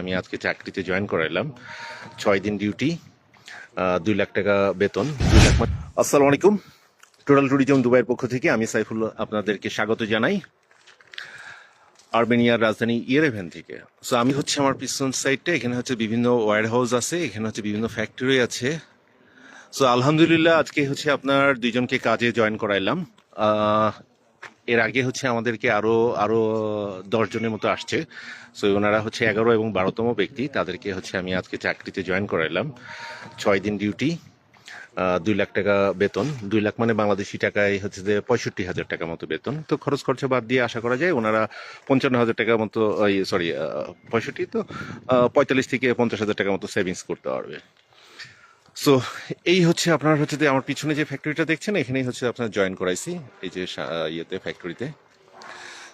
আমি আজকে চাকরিতে জয়েন করাইলাম। ছয় দিন ডিউটি দুই লাখ টাকা বেতন, দুই লাখ আসসালামু আলাইকুম। টোটাল ট্যুরিজম দুবাইয়ের পক্ষ থেকে আমি সাইফুল আপনাদেরকে স্বাগত জানাই। আর্মেনিয়ার রাজধানী ইয়েরেভেন থেকে। সো আমি হচ্ছে আমার পিছন সাইডটা এখানে হচ্ছে বিভিন্ন ওয়ার হাউস আছে, এখানে হচ্ছে বিভিন্ন ফ্যাক্টরি আছে। সো আলহামদুলিল্লাহ, আজকে হচ্ছে আপনার দুইজনকে কাজে জয়েন করাইলাম। এর আগে হচ্ছে আমাদেরকে আরও আরও দশ জনের মতো আসছে। সো ওনারা হচ্ছে এগারো এবং বারোতম ব্যক্তি। তাদেরকে হচ্ছে আমি আজকে চাকরিতে জয়েন করাইলাম। ছয় দিন ডিউটি দুই লাখ টাকা বেতন। দুই লাখ মানে বাংলাদেশি টাকায় হচ্ছে যে পঁয়ষট্টি হাজার টাকা মতো বেতন। তো খরচ খরচা বাদ দিয়ে আশা করা যায় ওনারা পঞ্চান্ন হাজার টাকা মতো সরি পঁয়ষট্টি তো পঁয়তাল্লিশ থেকে পঞ্চাশ হাজার টাকা মতো সেভিংস করতে পারবে। সো এই হচ্ছে আপনার হচ্ছে যে আমার পিছনে যে ফ্যাক্টরিটা দেখছেন, এখানেই হচ্ছে আপনার জয়েন করাইছি, এই যে ইয়েতে ফ্যাক্টরিতে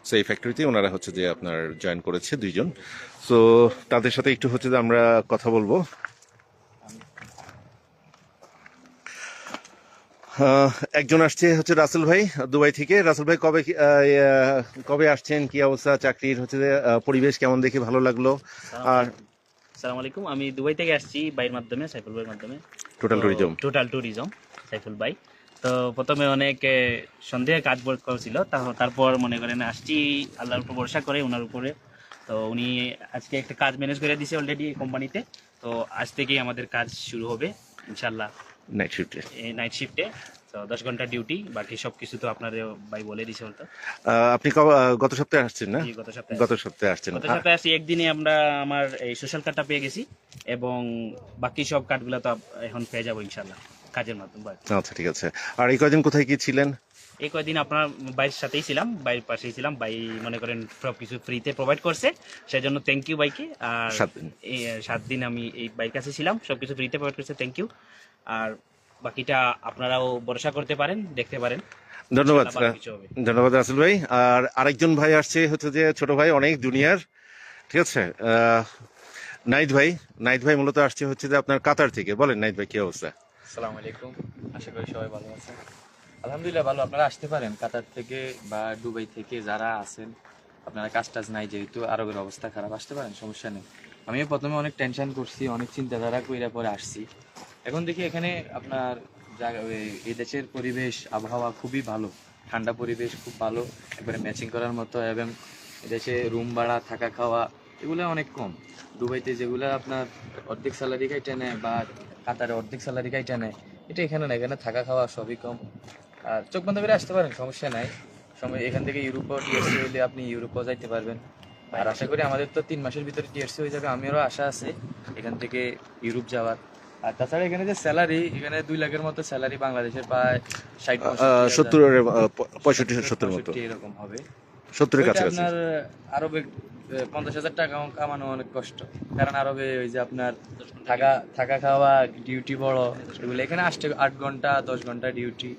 সো এই ফ্যাক্টরিতে ওনারা হচ্ছে যে আপনার জয়েন করেছে দুইজন। সো তাদের সাথে একটু হচ্ছে যে আমরা কথা বলব। একজন আসছে হচ্ছে রাসেল ভাই, দুবাই থেকে। রাসেল ভাই, কবে কবে আসছেন? কি অবস্থা? চাকরির হচ্ছে পরিবেশ কেমন দেখে ভালো লাগল? আর সালাম আলাইকুম। আমি দুবাই থেকে আসছি বাইয়ের মাধ্যমে সাইফুল ভাইয়ের মাধ্যমে। Total tourism total tourism Saiful ভাই। তো প্রথমে অনেক সন্দেহে কাজ করছিল তারপর মনে করেন আসছি আল্লাহর উপর ভরসা করে ওনার উপরে। তো উনি আজকে একটা কাজ ম্যানেজ করে দিয়েছে অলরেডি কোম্পানিতে তো আজ থেকেই আমাদের কাজ শুরু হবে ইনশাল্লাহ নাইট শিফটে নাইট শিফটে তো দশ ঘণ্টা ডিউটি বাকি সব কিছু তো আপনার ভাই বলে দিছে বলতো। আপনি গত সপ্তাহে আসছেন না? গত সপ্তাহে গত সপ্তাহে আসছেন। গত সপ্তাহে আসি একদিনে আমরা আমার এই সোশ্যাল কার্ডটা পেয়ে গেছি এবং বাকি সব কার্ডগুলো তো এখন পেয়ে যাব ইনশাল্লাহ কাজের মাধ্যমে আচ্ছা ঠিক আছে। আর এই কয়দিন কোথায় কি ছিলেন? এই কয়দিন আপনার বাইরের সাথেই ছিলাম বাইরের পাশেই ছিলাম বাই মনে করেন সব কিছু ফ্রিতে প্রোভাইড করছে সেই জন্য থ্যাংক ইউ বাইকে আর সাত দিন। সাত দিন আমি এই বাইক কাছে ছিলাম সব কিছু ফ্রিতে প্রোভাইড করছে থ্যাংক ইউ আর বাকিটা আপনারাও ভরসা করতে পারেন দেখতে পারেন। ধন্যবাদ। ধন্যবাদ রাসেল ভাই। আর আরেকজন ভাই আসছে হচ্ছে যে ছোট ভাই অনেক দুনিয়ার। ঠিক আছে? আহ, নাইট ভাই নাইট ভাই মূলত আসছে হচ্ছে যে আপনার কাতার থেকে। বলেন নাইট ভাই কি অবস্থা? আসসালামু আলাইকুম। আশা করি সবাই ভালো আছেন। আলহামদুলিল্লাহ ভালো আপনারা আসতে পারেন কাতার থেকে বা দুবাই থেকে যারা আছেন। আপনারা কাজ টাজ নাই যেহেতু আরবের অবস্থা খারাপ আসতে পারেন সমস্যা নেই। আমিও প্রথমে অনেক টেনশন করছি অনেক চিন্তাধারা কইরা পরে আসছি। এখন দেখি এখানে আপনার এই- দেশের পরিবেশ, আবহাওয়া খুবই ভালো। ঠান্ডা পরিবেশ খুব ভালো, একবারে ম্যাচিং করার মতো, এবং এদেশে রুম ভাড়া, থাকা খাওয়া, এগুলো অনেক কম। দুবাইতে যেগুলো আপনার অর্ধেক স্যালারি কাইটা নেয় বা কাতারে অর্ধেক স্যালারি কাইটা নেয় এটা এখানে না এখানে থাকা খাওয়া সবই কম। আর চোখ বন্ধ করে আসতে পারেন, সমস্যা নাই। সময়, এখান থেকে ইউরোপও টিএসসি হইলে আপনি ইউরোপও যাইতে পারবেন। আর আশা করি আমাদের তো তিন মাসের ভিতরে টিএসসি হয়ে যাবে আমারও আশা আছে এখান থেকে ইউরোপ যাওয়ার। আর তাছাড়া এখানে যে স্যালারি এখানে দুই লাখের মতো স্যালারি বাংলাদেশের প্রায় ষাট সত্তর পঁয়ষট্টি সত্তর মতো। এরকম হবে। সত্তরের কাছে কাছাকাছি। আপনার আরবে পঞ্চাশ হাজার টাকা কামানো অনেক কষ্ট। কারণ আরবে ওই যে আপনার থাকা থাকা খাওয়া ডিউটি বড় এগুলো এখানে আসতে আট ঘণ্টা দশ ঘণ্টা ডিউটি।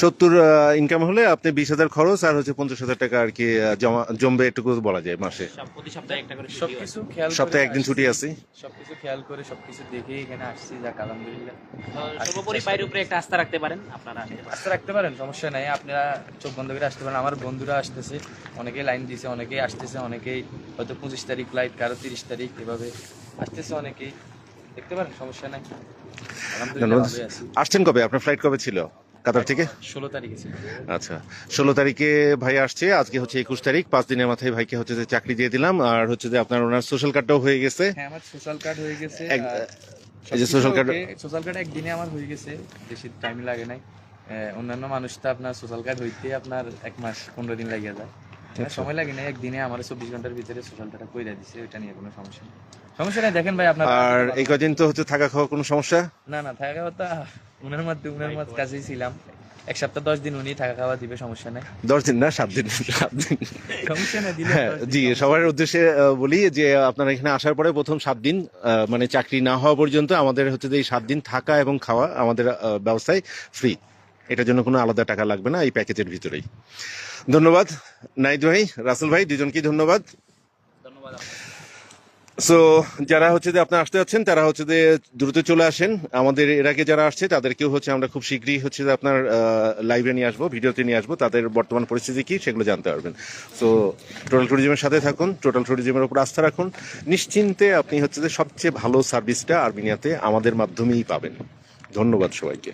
সত্তর ইনকাম হলে আপনি বিশ হাজার খরচ আর হচ্ছে পঞ্চাশ হাজার টাকা আর কি জমা জমবে এটুকু বলা যায় মাসে। সপ্তাহে একটা করে ছুটি। সবকিছু খেয়াল সপ্তাহে একদিন ছুটি আছে। সবকিছু খেয়াল করে সবকিছু দেখে এখানে আসছি যাক আলহামদুলিল্লাহ। সর্বোপরি বাইরের উপরে একটা আস্থা রাখতে পারেন আপনারা আসতে রাখতে পারেন সমস্যা নাই। আপনারা চোখ বন্ধ করে আসতে পারেন। আমার বন্ধুরা আসতেছে অনেকেই লাইন দিছে অনেকেই আসতেছে অনেকেই হয়তো পঁচিশ তারিখ ফ্লাইট কারও তিরিশ তারিখ এভাবে আসতেছে অনেকেই। দেখতে পারেন সমস্যা নাই। আসছেন কবে? আপনার ফ্লাইট কবে ছিল? কাতার থেকে? ষোলো তারিখে আচ্ছা ষোলো তারিখে ভাই আসছে আজকে হচ্ছে একুশ তারিখ পাঁচ দিনের মাথায় ভাইকে হচ্ছে যে চাকরি দিয়ে দিলাম আর হচ্ছে যে আপনার ওনার সোশ্যাল কার্ডটাও হয়ে গেছে। হ্যাঁ আমার সোশ্যাল কার্ড হয়ে গেছে এই যে social card- সোশ্যাল কার্ড একদিনে আমার হয়ে গেছে বেশি টাইম লাগে নাই। অন্যান্য মানুষ তো আপনার সোশ্যাল কার্ড হইতে আপনার এক মাস পনেরো দিন লাগিয়ে যায়। সময় লাগে না একদিনে আমার চব্বিশ ঘণ্টার ভিতরে সোশ্যাল কার্ডটা কইরা দিছে ওইটা নিয়ে কোনো সমস্যা নেই। সমস্যা নেই দেখেন ভাই আপনার আর এই কদিন তো হচ্ছে থাকা খাওয়া কোনো সমস্যা? না না থাকা কথা উনার মধ্যে উনার মধ্যে কাছেই ছিলাম। এক সপ্তাহ দশ দিন উনি থাকা খাওয়া দিবে সমস্যা নাই। দশ দিন না সাত দিন সাত দিন। সমস্যা নেই দিলে হ্যাঁ জি সবার উদ্দেশ্যে বলি যে আপনারা এখানে আসার পরে প্রথম সাত দিন আহ, মানে চাকরি না হওয়া পর্যন্ত আমাদের হচ্ছে যে এই সাত দিন থাকা এবং খাওয়া আমাদের ব্যবস্থায় ফ্রি এটার জন্য কোনো আলাদা টাকা লাগবে না এই প্যাকেজের ভিতরেই। ধন্যবাদ নাইদ ভাই রাসেল ভাই দুজনকেই ধন্যবাদ। ধন্যবাদ। সো যারা হচ্ছে যে আপনারা আসতে যাচ্ছেন, তারা হচ্ছে যে দ্রুত চলে আসেন। আমাদের এর আগে যারা আসছে, তাদেরকেও হচ্ছে আমরা খুব শীঘ্রই হচ্ছে যে আপনার লাইভে নিয়ে আসব ভিডিওতে নিয়ে আসব। তাদের বর্তমান পরিস্থিতি কি সেগুলো জানতে পারবেন। সো টোটাল ট্যুরিজমের সাথে থাকুন টোটাল ট্যুরিজমের উপর আস্থা রাখুন। নিশ্চিন্তে আপনি হচ্ছে যে সবচেয়ে ভালো সার্ভিসটা আর্মেনিয়াতে আমাদের মাধ্যমেই পাবেন। ধন্যবাদ সবাইকে।